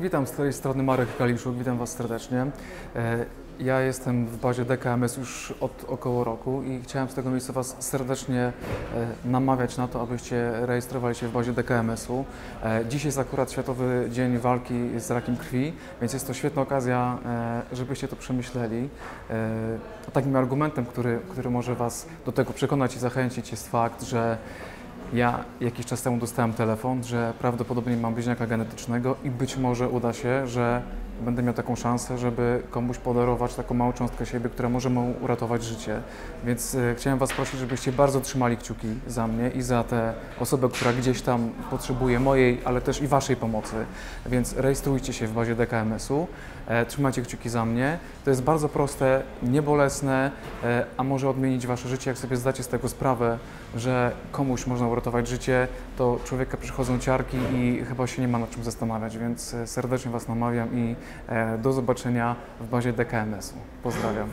Witam z tej strony Marek Kaliszuk, witam Was serdecznie. E, Ja jestem w bazie DKMS już od około roku i chciałem z tego miejsca Was serdecznie e, namawiać na to, abyście rejestrowali się w bazie DKMS-u. E, Dziś jest akurat Światowy Dzień Walki z Rakiem Krwi, więc jest to świetna okazja, żebyście to przemyśleli. Takim argumentem, który, który może Was do tego przekonać i zachęcić jest fakt, że ja jakiś czas temu dostałem telefon, że prawdopodobnie mam bliźniaka genetycznego i być może uda się, że będę miał taką szansę, żeby komuś podarować taką małą cząstkę siebie, która może mu uratować życie. Więc e, chciałem Was prosić, żebyście bardzo trzymali kciuki za mnie i za tę osobę, która gdzieś tam potrzebuje mojej, ale też i Waszej pomocy. Więc rejestrujcie się w bazie DKMS-u, e, trzymajcie kciuki za mnie. To jest bardzo proste, niebolesne, e, a może odmienić Wasze życie, jak sobie zdacie z tego sprawę, że komuś można uratować życie, to człowieka przychodzą ciarki i chyba się nie ma nad czym zastanawiać, więc serdecznie Was namawiam i do zobaczenia w bazie DKMS-u. Pozdrawiam.